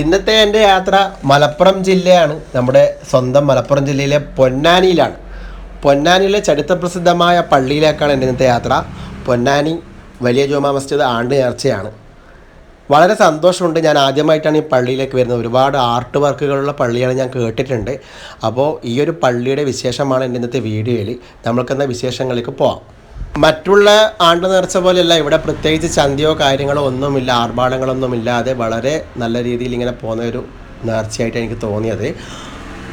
ഇന്നത്തെ എന്റെ യാത്ര മലപ്പുറം ജില്ലയാണ്. നമ്മുടെ സ്വന്തം മലപ്പുറം ജില്ലയിലെ പൊന്നാനിയിലാണ്. പൊന്നാനിയിലെ ചരിത്രപ്രസിദ്ധമായ പള്ളിയിലേക്കാണ് എന്റെ ഇന്നത്തെ യാത്ര. പൊന്നാനി വലിയ ജുമാ മസ്ജിദ് ആണ്ട് നേർച്ചയാണ്. വളരെ സന്തോഷമുണ്ട്. ഞാൻ ആദ്യമായിട്ടാണ് ഈ പള്ളിയിലേക്ക് വരുന്നത്. ഒരുപാട് ആർട്ട് വർക്കുകളുള്ള പള്ളിയാണ് ഞാൻ കേട്ടിട്ടുണ്ട്. അപ്പോൾ ഈ ഒരു പള്ളിയുടെ വിശേഷമാണ് എന്റെ ഇന്നത്തെ വീഡിയോയിൽ. നമ്മൾക്കെന്ന വിശേഷങ്ങളിലേക്ക് പോവാം. മറ്റുള്ള ആണ്ട് നേർച്ച പോലെയല്ല ഇവിടെ പ്രത്യേകിച്ച് ചന്തയോ കാര്യങ്ങളോ ഒന്നുമില്ല ആർഭാടങ്ങളൊന്നും ഇല്ലാതെ വളരെ നല്ല രീതിയിൽ ഇങ്ങനെ പോകുന്ന ഒരു നേർച്ചയായിട്ട് എനിക്ക് തോന്നിയത്.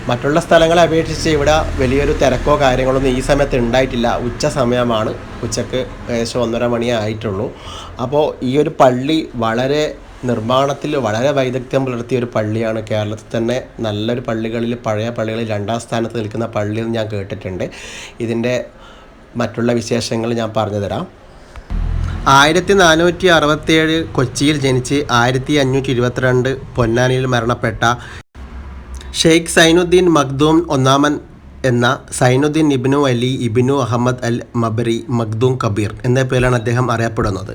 മറ്റുള്ള സ്ഥലങ്ങളെ അപേക്ഷിച്ച് ഇവിടെ വലിയൊരു തിരക്കോ കാര്യങ്ങളൊന്നും ഈ സമയത്ത് ഉണ്ടായിട്ടില്ല. ഉച്ച സമയമാണ് ഉച്ചയ്ക്ക് ഏകദേശം ഒന്നര മണിയേ ആയിട്ടുള്ളൂ. അപ്പോൾ ഈ ഒരു പള്ളി വളരെ നിർമ്മാണത്തിൽ വളരെ വൈദഗ്ധ്യം പുലർത്തിയ ഒരു പള്ളിയാണ്. കേരളത്തിൽ തന്നെ നല്ലൊരു പള്ളികളിൽ പഴയ പള്ളികളിൽ രണ്ടാം സ്ഥാനത്ത് നിൽക്കുന്ന പള്ളി എന്ന് ഞാൻ കേട്ടിട്ടുണ്ട്. ഇതിന്റെ മറ്റുള്ള വിശേഷങ്ങൾ ഞാൻ പറഞ്ഞു തരാം ആയിരത്തി നാനൂറ്റി അറുപത്തിയേഴ് കൊച്ചിയിൽ ജനിച്ച് ആയിരത്തി അഞ്ഞൂറ്റി ഇരുപത്തിരണ്ട് പൊന്നാനിയിൽ മരണപ്പെട്ട ഷെയ്ഖ് സൈനുദ്ദീൻ മഖ്ദൂം ഒന്നാമൻ എന്ന സൈനുദ്ദീൻ ഇബ്നു അലി ഇബ്നു അഹമ്മദ് അൽ മബരി മഖ്ദൂം കബീർ എന്ന പേരിലാണ് അദ്ദേഹം അറിയപ്പെടുന്നത്.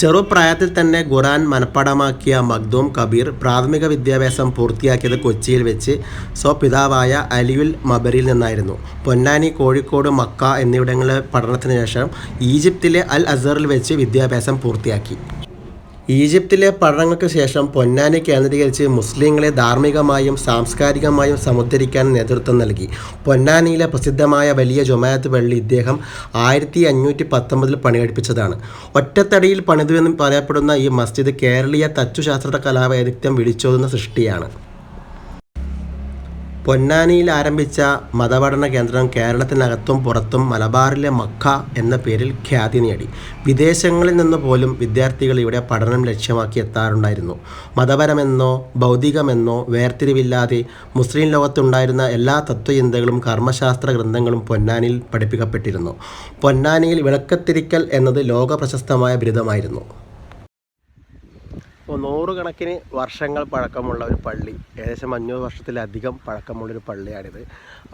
ചെറുപ്രായത്തിൽ തന്നെ ഖുറാൻ മനഃപ്പാടമാക്കിയ മഖ്ദൂം കബീർ പ്രാഥമിക വിദ്യാഭ്യാസം പൂർത്തിയാക്കിയത് കൊച്ചിയിൽ വെച്ച് സ്വപിതാവായ അലിയുൽ മബരിയിൽ നിന്നായിരുന്നു. പൊന്നാനി കോഴിക്കോട് മക്ക എന്നിവിടങ്ങളിലെ പഠനത്തിന് ശേഷം ഈജിപ്തിലെ അൽ അസറിൽ വെച്ച് വിദ്യാഭ്യാസം പൂർത്തിയാക്കി. ഈജിപ്തിലെ പഠനങ്ങൾക്ക് ശേഷം പൊന്നാനി കേന്ദ്രീകരിച്ച് മുസ്ലിങ്ങളെ ധാർമ്മികമായും സാംസ്കാരികമായും സമുദ്ധരിക്കാൻ നേതൃത്വം നൽകി. പൊന്നാനിയിലെ പ്രസിദ്ധമായ വലിയ ജൊമാത്ത് പള്ളി ഇദ്ദേഹം ആയിരത്തി അഞ്ഞൂറ്റി പത്തൊമ്പതിൽ പണികഴിപ്പിച്ചതാണ് ഒറ്റത്തടിയിൽ പണിതു എന്ന് പറയപ്പെടുന്ന ഈ മസ്ജിദ് കേരളീയ തച്ചുശാസ്ത്ര കലാവൈദഗ്ധ്യം വിളിച്ചോതുന്ന സൃഷ്ടിയാണ്. പൊന്നാനിയിൽ ആരംഭിച്ച മതപഠന കേന്ദ്രം കേരളത്തിനകത്തും പുറത്തും മലബാറിലെ മക്ക എന്ന പേരിൽ ഖ്യാതി നേടി. വിദേശങ്ങളിൽ നിന്ന് പോലും വിദ്യാർത്ഥികൾ ഇവിടെ പഠനം ലക്ഷ്യമാക്കി എത്താറുണ്ടായിരുന്നു. മതപരമെന്നോ ഭൗതികമെന്നോ വേർതിരിവില്ലാതെ മുസ്ലിം ലോകത്തുണ്ടായിരുന്ന എല്ലാ തത്വചിന്തകളും കർമ്മശാസ്ത്ര ഗ്രന്ഥങ്ങളും പൊന്നാനിയിൽ പഠിപ്പിക്കപ്പെട്ടിരുന്നു. പൊന്നാനിയിൽ വിളക്കത്തിരിക്കൽ എന്നത് ലോക പ്രശസ്തമായ ബിരുദമായിരുന്നു. ഇപ്പോൾ നൂറുകണക്കിന് വർഷങ്ങൾ പഴക്കമുള്ള ഒരു പള്ളി ഏകദേശം അഞ്ഞൂറ് വർഷത്തിലധികം പഴക്കമുള്ളൊരു പള്ളിയാണിത്.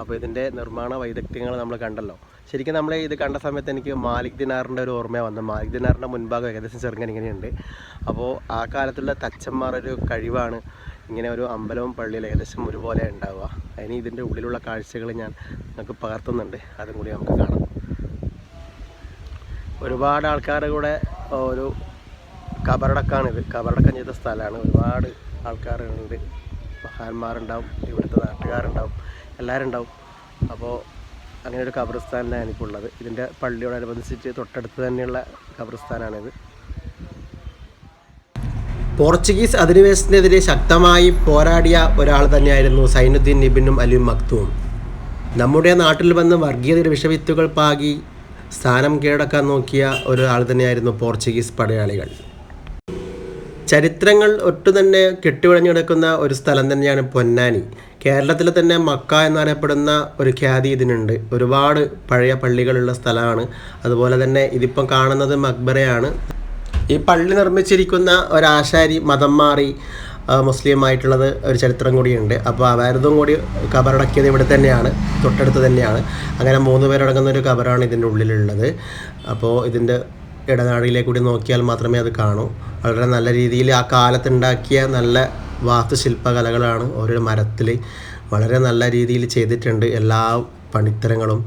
അപ്പോൾ ഇതിന്റെ നിർമ്മാണ വൈദഗ്ധ്യങ്ങൾ നമ്മൾ കണ്ടല്ലോ. ശരിക്കും നമ്മൾ ഇത് കണ്ട സമയത്ത് എനിക്ക് മാലിക് ദിനാറിന്റെ ഒരു ഓർമ്മ വന്നു മാലിക് ദിനാറിന്റെ മുൻഭാഗം ഏകദേശം ചെറുങ്ങനെ ഇങ്ങനെയുണ്ട് അപ്പോൾ ആ കാലത്തുള്ള തച്ചന്മാർ ഒരു കഴിവാണ് ഇങ്ങനെ ഒരു അമ്പലവും പള്ളിയിൽ ഏകദേശം ഒരുപോലെ ഉണ്ടാവുക. അതിന് ഇതിന്റെ ഉള്ളിലുള്ള കാഴ്ചകൾ ഞാൻ നിങ്ങൾക്ക് പകർത്തുന്നുണ്ട്. അതും കൂടി നമുക്ക് കാണാം. ഒരുപാട് ആൾക്കാരുടെ കൂടെ ഒരു കബറടക്കാണിത് കബറടക്കം ചെയ്ത സ്ഥലമാണ്. ഒരുപാട് ആൾക്കാരുണ്ട്. മഹാന്മാരുണ്ടാവും. ഇവിടുത്തെ നാട്ടുകാരുണ്ടാവും. എല്ലാവരും ഉണ്ടാവും അപ്പോൾ അങ്ങനെ ഒരു ഖബർസ്ഥാനിലാണ് ഇപ്പോൾ ഉള്ളത് ഇതിന്റെ പള്ളിയോടനുബന്ധിച്ചിട്ട് തൊട്ടടുത്ത് തന്നെയുള്ള ഖബർസ്ഥാനാണിത് പോർച്ചുഗീസ് അധിനിവേശത്തിനെതിരെ ശക്തമായി പോരാടിയ ഒരാൾ തന്നെയായിരുന്നു സൈനുദ്ദീൻ നിബിനും അലിം മക്തുവും. നമ്മുടെ നാട്ടിൽ വന്ന് വർഗീയതയുടെ വിഷവിത്തുകൾ പാകി സ്ഥാനം കീഴടക്കാൻ നോക്കിയ ഒരാൾ തന്നെയായിരുന്നു പോർച്ചുഗീസ് പടയാളികൾ. ചരിത്രങ്ങൾ ഒട്ടു തന്നെ കെട്ടിവിളഞ്ഞു കിടക്കുന്ന ഒരു സ്ഥലം തന്നെയാണ് പൊന്നാനി. കേരളത്തിൽ തന്നെ മക്ക എന്നറിയപ്പെടുന്ന ഒരു ഖ്യാതി ഇതിനുണ്ട്. ഒരുപാട് പഴയ പള്ളികളുള്ള സ്ഥലമാണ്. അതുപോലെ തന്നെ ഇതിപ്പം കാണുന്നത് മക്ബറയാണ്. ഈ പള്ളി നിർമ്മിച്ചിരിക്കുന്ന ഒരാശാരി മതം മാറി മുസ്ലിം ആയിട്ടുള്ളത് ഒരു ചരിത്രം കൂടിയുണ്ട്. അപ്പോൾ അവരതും കൂടി കബറടക്കിയത് ഇവിടെ തന്നെയാണ് തൊട്ടടുത്ത് തന്നെയാണ്. അങ്ങനെ മൂന്ന് പേരടങ്ങുന്ന ഒരു കബറാണ് ഇതിന്റെ ഉള്ളിലുള്ളത്. അപ്പോൾ ഇതിന്റെ ഇടനാഴിയിലേക്ക് കൂടി നോക്കിയാൽ മാത്രമേ അത് കാണൂ. വളരെ നല്ല രീതിയിൽ ആ കാലത്തുണ്ടാക്കിയ നല്ല വാസ്തുശില്പകലകളാണ് ഓരോ മരത്തിൽ വളരെ നല്ല രീതിയിൽ ചെയ്തിട്ടുണ്ട് എല്ലാ പണിത്തരങ്ങളും.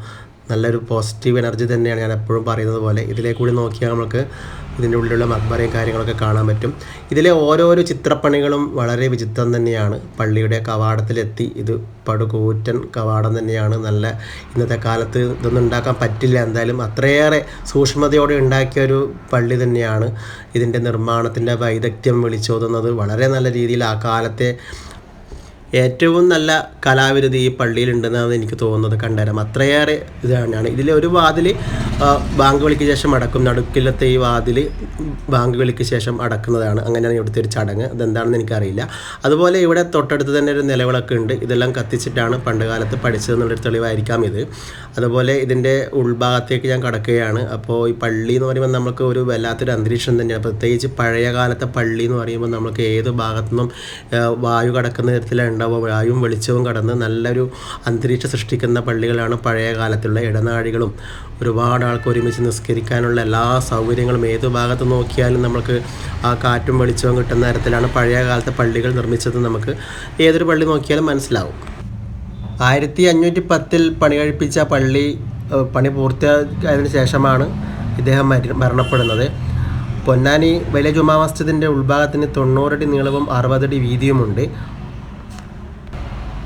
നല്ലൊരു പോസിറ്റീവ് എനർജി തന്നെയാണ് ഞാൻ എപ്പോഴും പറയുന്നത് പോലെ. ഇതിലേ കൂടി നോക്കിയാൽ നമുക്ക് ഇതിന്റെ ഉള്ളിലുള്ള മക്ബറയും കാര്യങ്ങളൊക്കെ കാണാൻ പറ്റും. ഇതിലെ ഓരോരോ ചിത്രപ്പണികളും വളരെ വിചിത്രം തന്നെയാണ്. പള്ളിയുടെ കവാടത്തിലെത്തി ഇത് പടുകൂറ്റൻ കവാടം തന്നെയാണ്. നല്ല ഇന്നത്തെ കാലത്ത് ഇതൊന്നും ഉണ്ടാക്കാൻ പറ്റില്ല. എന്തായാലും അത്രയേറെ സൂക്ഷ്മതയോടെ ഉണ്ടാക്കിയ ഒരു പള്ളി തന്നെയാണ്. ഇതിന്റെ നിർമ്മാണത്തിന്റെ വൈദഗ്ധ്യം വിളിച്ചോതുന്നത് വളരെ നല്ല രീതിയിൽ ആ കാലത്തെ ഏറ്റവും നല്ല കലാവിരുതി ഈ പള്ളിയിലുണ്ടെന്നാണ് എനിക്ക് തോന്നുന്നത് കണ്ടേരം. അത്രയേറെ ഇതാണ്. ഇതിലെ ഒരു വാതിൽ ബാങ്ക് വിളിക്ക് ശേഷം അടക്കും. നടുക്കിലത്തെ ഈ വാതിൽ ബാങ്ക് വിളിക്ക് ശേഷം അടക്കുന്നതാണ്. അങ്ങനെയാണ് ഇവിടുത്തെ ഒരു ചടങ്ങ്. അതെന്താണെന്ന് എനിക്കറിയില്ല. അതുപോലെ ഇവിടെ തൊട്ടടുത്ത് തന്നെ ഒരു നിലവിളക്ക് ഉണ്ട്. ഇതെല്ലാം കത്തിച്ചിട്ടാണ് പണ്ട് കാലത്ത് പഠിച്ചതെന്നുള്ളൊരു തെളിവായിരിക്കാം ഇത്. അതുപോലെ ഇതിന്റെ ഉൾഭാഗത്തേക്ക് ഞാൻ കടക്കുകയാണ്. അപ്പോൾ ഈ പള്ളി എന്ന് പറയുമ്പോൾ നമുക്ക് ഒരു വല്ലാത്തൊരു അന്തരീക്ഷം തന്നെയാണ്. പ്രത്യേകിച്ച് പഴയ കാലത്തെ പള്ളി എന്ന് പറയുമ്പോൾ നമുക്ക് ഏത് ഭാഗത്തു നിന്നും വായു കടക്കുന്ന തരത്തിലാണ് ഉണ്ടാവുക. വായും വെളിച്ചവും കടന്ന് നല്ലൊരു അന്തരീക്ഷം സൃഷ്ടിക്കുന്ന പള്ളികളാണ് പഴയ കാലത്തുള്ള ഇടനാഴികളും. ഒരുപാട് ആൾക്ക് ഒരുമിച്ച് നിസ്കരിക്കാനുള്ള എല്ലാ സൗകര്യങ്ങളും ഏത് ഭാഗത്ത് നോക്കിയാലും നമുക്ക് ആ കാറ്റും വെളിച്ചവും കിട്ടുന്ന തരത്തിലാണ് പഴയ കാലത്തെ പള്ളികൾ നിർമ്മിച്ചത് നമുക്ക് ഏതൊരു പള്ളി നോക്കിയാലും മനസ്സിലാവും. ആയിരത്തി അഞ്ഞൂറ്റി പത്തിൽ പണി കഴിപ്പിച്ച പള്ളി പണി പൂർത്തിയായതിനു ശേഷമാണ് ഇദ്ദേഹം മരി- മരണപ്പെടുന്നത്. പൊന്നാനി വലിയ ജുമാ മസ്ജിദിന്റെ ഉൾഭാഗത്തിന് തൊണ്ണൂറടി നീളവും അറുപതടി വീതിയുമുണ്ട്.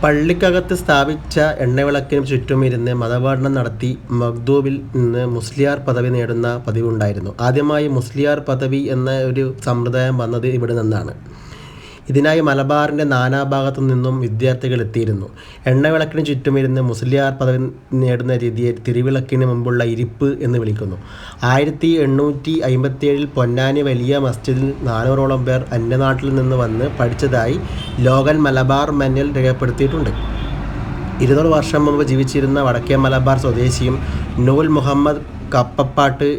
പള്ളിക്കകത്ത് സ്ഥാപിച്ച എണ്ണവിളക്കിനു ചുറ്റും ഇരുന്ന് മതപാഠനം നടത്തി മഖ്ദൂബിൽ നിന്ന് മുസ്ലിയാർ പദവി നേടുന്ന പതിവുണ്ടായിരുന്നു. ആദ്യമായി മുസ്ലിയാർ പദവി എന്ന ഒരു സമ്പ്രദായം വന്നത് ഇവിടെ നിന്നാണ്. ഇതിനായി മലബാറിന്റെ നാനാഭാഗത്തു നിന്നും വിദ്യാർത്ഥികൾ എത്തിയിരുന്നു. എണ്ണവിളക്കിന് ചുറ്റുമിരുന്ന് മുസ്ലിയാർ പദവി നേടുന്ന രീതിയെ തിരുവിളക്കിന് മുമ്പുള്ള ഇരിപ്പ് എന്ന് വിളിക്കുന്നു. ആയിരത്തി എണ്ണൂറ്റി അമ്പത്തിയേഴിൽ പൊന്നാനി വലിയ മസ്ജിദിൽ നാനൂറോളം പേർ അന്യനാട്ടിൽ നിന്ന് വന്ന് പഠിച്ചതായി ലോകൻ മലബാർ മെന്നിൽ രേഖപ്പെടുത്തിയിട്ടുണ്ട്. ഇരുന്നൂറ് വർഷം മുമ്പ് ജീവിച്ചിരുന്ന വടക്കേ മലബാർ സ്വദേശിയും നൂൽ മുഹമ്മദ് കപ്പപ്പാട്ട്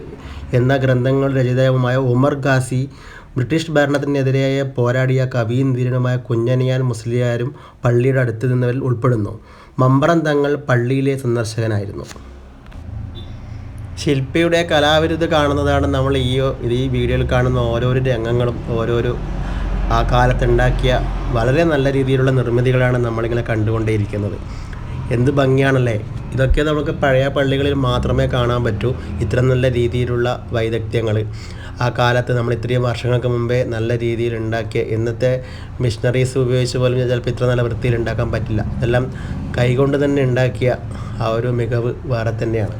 എന്ന ഗ്രന്ഥങ്ങളുടെ രചയിതാവുമായ ഉമർ ഖാസി ബ്രിട്ടീഷ് ഭരണത്തിനെതിരായ പോരാടിയ കവിയും ധീരനുമായ കുഞ്ഞനിയാൻ മുസ്ലിയാരും പള്ളിയുടെ അടുത്ത് നിന്നവരിൽ ഉൾപ്പെടുന്നു. മമ്പറം തങ്ങൾ പള്ളിയിലെ സന്ദർശകനായിരുന്നു. ശില്പിയുടെ കലാവിരുത് കാണുന്നതാണ് നമ്മൾ ഈ ഈ വീഡിയോയിൽ കാണുന്ന ഓരോരോ രംഗങ്ങളും ഓരോരോ ആ കാലത്തുണ്ടാക്കിയ വളരെ നല്ല രീതിയിലുള്ള നിർമ്മിതികളാണ് നമ്മളിങ്ങനെ കണ്ടുകൊണ്ടേയിരിക്കുന്നത്. എന്ത് ഭംഗിയാണല്ലേ? ഇതൊക്കെ നമുക്ക് പഴയ പള്ളികളിൽ മാത്രമേ കാണാൻ പറ്റൂ. ഇത്ര നല്ല രീതിയിലുള്ള വൈദഗ്ധ്യങ്ങൾ ആ കാലത്ത് നമ്മൾ ഇത്രയും വർഷങ്ങൾക്ക് മുമ്പേ നല്ല രീതിയിൽ ഉണ്ടാക്കിയ ഇന്നത്തെ മിഷണറീസ് ഉപയോഗിച്ച് പോലും ചിലപ്പോൾ ഇത്ര നല്ല വൃത്തിയിൽ ഉണ്ടാക്കാൻ പറ്റില്ല. ഇതെല്ലാം കൈകൊണ്ട് തന്നെ ഉണ്ടാക്കിയ ആ ഒരു മികവ് വേറെ തന്നെയാണ്.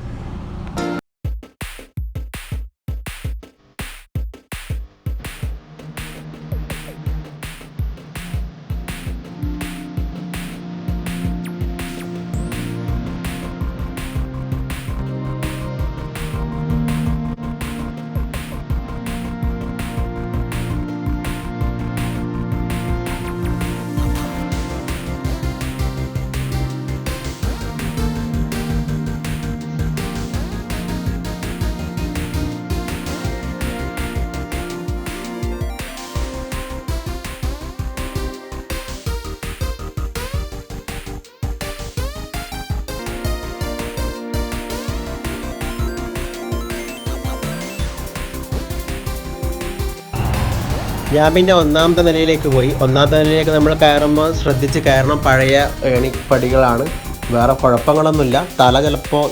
ഞാൻ ഒന്നാമത്തെ നിലയിലേക്ക് പോയി. ഒന്നാമത്തെ നിലയിലേക്ക് നമ്മൾ കയറുമ്പോൾ ശ്രദ്ധിച്ച് കയറണം. പഴയ ഏണിപ്പടികളാണ്. വേറെ കുഴപ്പങ്ങളൊന്നുമില്ല. തല ചിലപ്പോൾ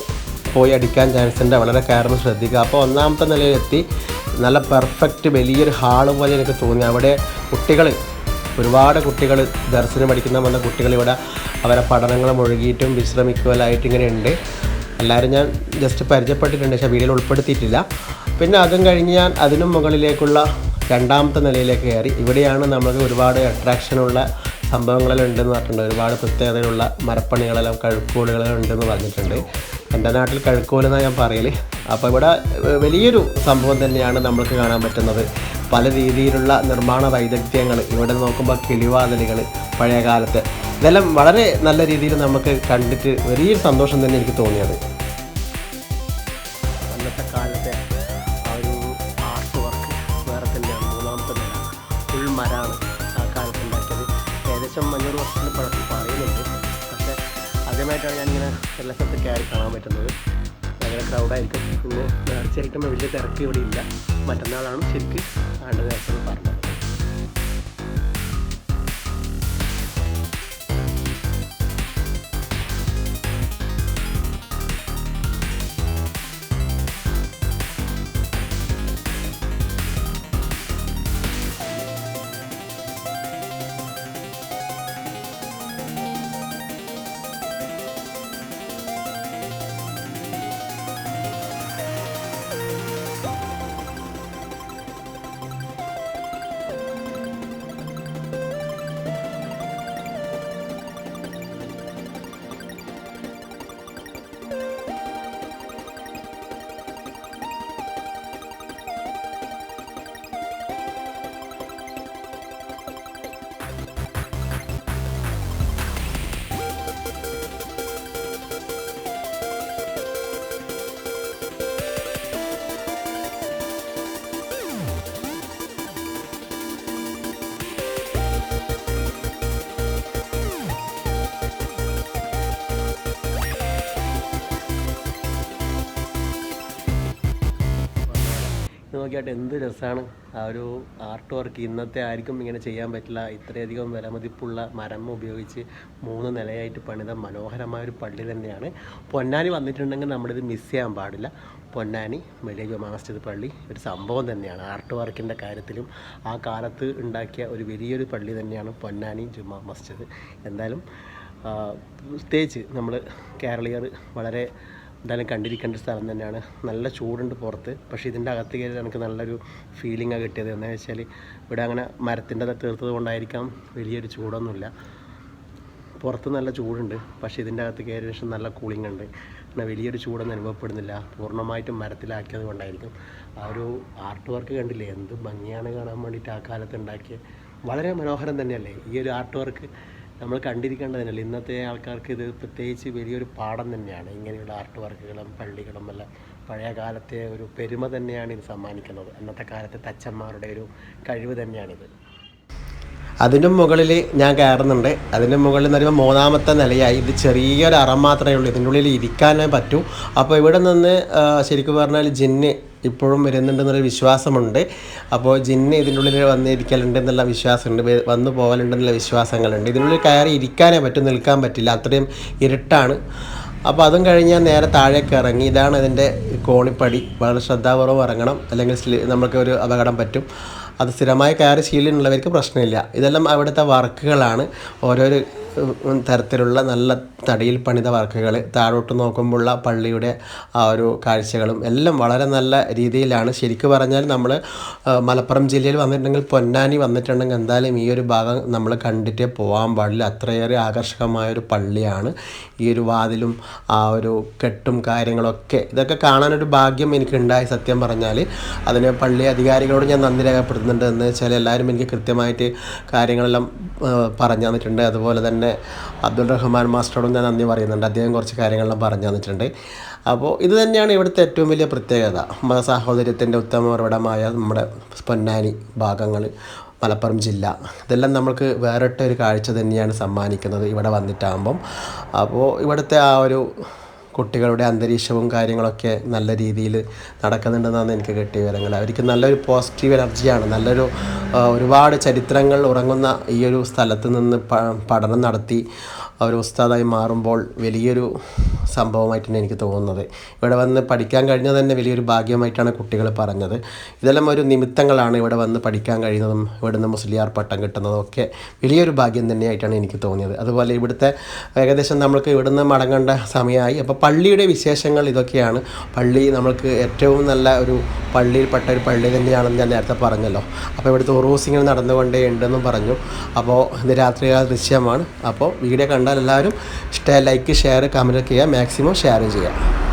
പോയി അടിക്കാൻ ചാൻസ് ഉണ്ട്. വളരെ കയറുമ്പോൾ ശ്രദ്ധിക്കുക. അപ്പോൾ ഒന്നാമത്തെ നിലയിലെത്തി. നല്ല പെർഫെക്റ്റ് വലിയൊരു ഹാൾ പോലെ എനിക്ക് തോന്നി. അവിടെ കുട്ടികൾ ഒരുപാട് കുട്ടികൾ ദർശനം പഠിക്കുന്ന വന്ന കുട്ടികൾ ഇവിടെ അവരെ പഠനങ്ങൾ മുഴുകിയിട്ടും വിശ്രമിക്കുവാനായിട്ട് ഇങ്ങനെ ഉണ്ട്. എല്ലാവരും ഞാൻ ജസ്റ്റ് പരിചയപ്പെട്ടിട്ടുണ്ട്. പക്ഷേ വീഡിയോയിൽ ഉൾപ്പെടുത്തിയിട്ടില്ല. പിന്നെ അതും കഴിഞ്ഞ് ഞാൻ അതിനും മുകളിലേക്കുള്ള രണ്ടാമത്തെ നിലയിലേക്ക് കയറി. ഇവിടെയാണ് നമുക്ക് ഒരുപാട് അട്രാക്ഷനുള്ള സംഭവങ്ങളെല്ലാം ഉണ്ടെന്ന് പറഞ്ഞിട്ടുണ്ട്. ഒരുപാട് പ്രത്യേകതയുള്ള മരപ്പണികളെല്ലാം കഴുക്കോലുകളെല്ലാം ഉണ്ടെന്ന് പറഞ്ഞിട്ടുണ്ട്. എന്റെ നാട്ടിൽ കഴുക്കോലെന്നാണ് ഞാൻ പറയൽ അപ്പോൾ ഇവിടെ വലിയൊരു സംഭവം തന്നെയാണ് നമ്മൾക്ക് കാണാൻ പറ്റുന്നത്. പല രീതിയിലുള്ള നിർമ്മാണ വൈദഗ്ധ്യങ്ങൾ ഇവിടെ നോക്കുമ്പോൾ കിളിവാതിലുകൾ പഴയ കാലത്ത് ഇതെല്ലാം വളരെ നല്ല രീതിയിൽ നമുക്ക് കണ്ടിട്ട് വലിയൊരു സന്തോഷം തന്നെ എനിക്ക് തോന്നിയത്. കാണാൻ പറ്റുന്നത്. ഭയങ്കര ക്രൗഡായിരിക്കും ഇന്ന് നേർച്ചയായിട്ടുമ്പോൾ വലിയ തിരക്ക് ഇവിടെ ഇല്ല മറ്റന്നാളാണ് ശരിക്കും ആണ്ട് നേർച്ച പറഞ്ഞത്. നോക്കിയാട്ട് എന്ത് രസമാണ് ആ ഒരു ആർട്ട് വർക്ക് ഇന്നത്തെ ആർക്കും ഇങ്ങനെ ചെയ്യാൻ പറ്റില്ല. ഇത്രയധികം വിലമതിപ്പുള്ള മരം ഉപയോഗിച്ച് മൂന്ന് നിലയായിട്ട് പണിത മനോഹരമായ ഒരു പള്ളി തന്നെയാണ്. പൊന്നാനി വന്നിട്ടുണ്ടെങ്കിൽ നമ്മളിത് മിസ് ചെയ്യാൻ പാടില്ല. പൊന്നാനി മെഡിയ മാസ്റ്റർ പള്ളി ഒരു സംഭവം തന്നെയാണ്. ആർട്ട് വർക്കിന്റെ കാര്യത്തിലും ആ കാലത്ത് ഉണ്ടാക്കിയ ഒരു വലിയൊരു പള്ളി തന്നെയാണ് പൊന്നാനി ജുമാ മസ്ജിദ്. എന്തായാലും പ്രത്യേകിച്ച് നമ്മൾ കേരളീയർ വളരെ എന്തായാലും കണ്ടിരിക്കേണ്ട സ്ഥലം തന്നെയാണ്. നല്ല ചൂടുണ്ട് പുറത്ത്. പക്ഷേ ഇതിന്റെ അകത്ത് കയറി എനിക്ക് നല്ലൊരു ഫീലിംഗാണ് കിട്ടിയത്. എന്താണെന്ന് വെച്ചാൽ ഇവിടെ അങ്ങനെ മരത്തിന്റെ തീർത്തത് കൊണ്ടായിരിക്കാം വലിയൊരു ചൂടൊന്നുമില്ല. പുറത്ത് നല്ല ചൂടുണ്ട്. പക്ഷേ ഇതിന്റെ അകത്ത് കയറിയ ശേഷം നല്ല കൂളിംഗ് ഉണ്ട്. അങ്ങനെ വലിയൊരു ചൂടൊന്നും അനുഭവപ്പെടുന്നില്ല. പൂർണമായിട്ടും മരത്തിലാക്കിയത് കൊണ്ടായിരിക്കും. ആ ഒരു ആർട്ട് വർക്ക് കണ്ടില്ലേ? എന്ത് ഭംഗിയാണ് കാണാൻ വേണ്ടിയിട്ട് ആ കാലത്ത് ഉണ്ടാക്കിയ. വളരെ മനോഹരം തന്നെയല്ലേ? ഈ ഒരു ആർട്ട് വർക്ക് നമ്മൾ കണ്ടിരിക്കേണ്ടതല്ലേ ഇന്നത്തെ ആൾക്കാർക്ക് ഇത് പ്രത്യേകിച്ച് വലിയൊരു പാഠം തന്നെയാണ്. ഇങ്ങനെയുള്ള ആർട്ട് വർക്കുകളും പള്ളികളും എല്ലാം പഴയ കാലത്തെ ഒരു പെരുമ തന്നെയാണ് ഇത് സമ്മാനിക്കുന്നത്. അന്നത്തെ കാലത്തെ തച്ചന്മാരുടെ ഒരു കഴിവ് തന്നെയാണിത്. അതിന്റെ മുകളിൽ ഞാൻ കയറുന്നുണ്ട്. അതിന്റെ മുകളിൽ എന്ന് പറയുമ്പോൾ മൂന്നാമത്തെ നിലയായി. ഇത് ചെറിയൊരു അറം മാത്രമേ ഉള്ളൂ. ഇതിന്റെ ഉള്ളിൽ ഇരിക്കാനേ പറ്റൂ. അപ്പോൾ ഇവിടെ നിന്ന് ശരിക്കും പറഞ്ഞാൽ ജിന്ന് ഇപ്പോഴും വരുന്നുണ്ടെന്നൊരു വിശ്വാസമുണ്ട്. അപ്പോൾ ജിന്ന് ഇതിന്റെ ഉള്ളിൽ വന്നിരിക്കലുണ്ട് എന്നുള്ള വിശ്വാസമുണ്ട് വന്നു പോകലുണ്ടെന്നുള്ള വിശ്വാസങ്ങളുണ്ട്. ഇതിനുള്ളിൽ കയറി ഇരിക്കാനേ പറ്റും നിൽക്കാൻ പറ്റില്ല. അത്രയും ഇരുട്ടാണ്. അപ്പോൾ അതും കഴിഞ്ഞാൽ നേരെ താഴേക്ക് ഇറങ്ങി. ഇതാണ് ഇതിന്റെ കോണിപ്പടി. വളരെ ശ്രദ്ധാപൂർവം ഇറങ്ങണം. അല്ലെങ്കിൽ നമുക്ക് ഒരു അപകടം പറ്റും. അത് സ്ഥിരമായി കയറി ശീലമുള്ളവർക്ക് പ്രശ്നമില്ല. ഇതെല്ലാം അവിടുത്തെ വർക്കുകളാണ്. ഓരോരോ തരത്തിലുള്ള നല്ല തടിയിൽ പണിത വർക്കുകൾ താഴോട്ട് നോക്കുമ്പോഴുള്ള പള്ളിയുടെ ആ ഒരു കാഴ്ചകളും എല്ലാം വളരെ നല്ല രീതിയിലാണ്. ശരിക്കും പറഞ്ഞാൽ നമ്മൾ മലപ്പുറം ജില്ലയിൽ വന്നിട്ടുണ്ടെങ്കിൽ പൊന്നാനി വന്നിട്ടുണ്ടെങ്കിൽ എന്തായാലും ഈ ഒരു ഭാഗം നമ്മൾ കണ്ടിട്ടേ പോകാൻ പാടില്ല. അത്രയേറെ ആകർഷകമായ ഒരു പള്ളിയാണ്. ഈ ഒരു വാതിലും ആ ഒരു കെട്ടും കാര്യങ്ങളൊക്കെ ഇതൊക്കെ കാണാനൊരു ഭാഗ്യം എനിക്കുണ്ടായി സത്യം പറഞ്ഞാൽ അതിന് പള്ളി അധികാരികളോട് ഞാൻ നന്ദി രേഖപ്പെടുത്തുന്നുണ്ട്. എന്ന് വെച്ചാൽ എല്ലാവരും എനിക്ക് കൃത്യമായിട്ട് കാര്യങ്ങളെല്ലാം പറഞ്ഞു തന്നിട്ടുണ്ട്. അതുപോലെ തന്നെ അബ്ദുൾ റഹ്മാൻ മാസ്റ്ററോടും ഞാൻ നന്ദി പറയുന്നുണ്ട്. അദ്ദേഹം കുറച്ച് കാര്യങ്ങളെല്ലാം പറഞ്ഞു തന്നിട്ടുണ്ട്. അപ്പോൾ ഇത് തന്നെയാണ് ഇവിടുത്തെ ഏറ്റവും വലിയ പ്രത്യേകത. മത സാഹോദര്യത്തിന്റെ ഉത്തമ ഉറവിടമായ നമ്മുടെ പൊന്നാനി ഭാഗങ്ങൾ മലപ്പുറം ജില്ല. ഇതെല്ലാം നമ്മൾക്ക് വേറിട്ട ഒരു കാഴ്ച തന്നെയാണ് സമ്മാനിക്കുന്നത് ഇവിടെ വന്നിട്ടാകുമ്പം. അപ്പോൾ ഇവിടുത്തെ ആ ഒരു കുട്ടികളുടെ അന്തരീക്ഷവും കാര്യങ്ങളൊക്കെ നല്ല രീതിയിൽ നടക്കുന്നുണ്ടെന്നാണ് എനിക്ക് കിട്ടിയ വിവരങ്ങൾ. അവർക്ക് നല്ലൊരു പോസിറ്റീവ് എനർജിയാണ്. നല്ലൊരു ഒരുപാട് ചരിത്രങ്ങൾ ഉറങ്ങുന്ന ഈ ഒരു സ്ഥലത്ത് നിന്ന് പഠനം നടത്തി ഒരു ഉസ്താദായി മാറുമ്പോൾ വലിയൊരു സംഭവമായിട്ടാണ് എനിക്ക് തോന്നുന്നത്. ഇവിടെ വന്ന് പഠിക്കാൻ കഴിഞ്ഞത് തന്നെ വലിയൊരു ഭാഗ്യമായിട്ടാണ് കുട്ടികൾ പറഞ്ഞത്. ഇതെല്ലാം ഒരു നിമിത്തങ്ങളാണ് ഇവിടെ വന്ന് പഠിക്കാൻ കഴിയുന്നതും ഇവിടുന്ന് മുസ്ലിയാർ പട്ടം കിട്ടുന്നതും ഒക്കെ വലിയൊരു ഭാഗ്യം തന്നെയായിട്ടാണ് എനിക്ക് തോന്നിയത്. അതുപോലെ ഇവിടുത്തെ ഏകദേശം നമ്മൾക്ക് ഇവിടുന്ന് മടങ്ങേണ്ട സമയമായി. അപ്പോൾ പള്ളിയുടെ വിശേഷങ്ങൾ ഇതൊക്കെയാണ്. പള്ളി നമ്മൾക്ക് ഏറ്റവും നല്ല ഒരു പള്ളിയിൽപ്പെട്ട ഒരു പള്ളി തന്നെയാണെന്ന് ഞാൻ നേരത്തെ പറഞ്ഞല്ലോ. അപ്പോൾ ഇവിടുത്തെ ഉറൂസിങ്ങനെ നടന്നുകൊണ്ടേ ഉണ്ടെന്നും പറഞ്ഞു. അപ്പോൾ ഇത് രാത്രികാല ദൃശ്യമാണ്. അപ്പോൾ വീഡിയോ കണ്ടാൽ എല്ലാവരും ഇഷ്ട ലൈക്ക് ഷെയർ കമന്റ് ചെയ്യുക. മാക്സിമം ഷെയർ ചെയ്യുക.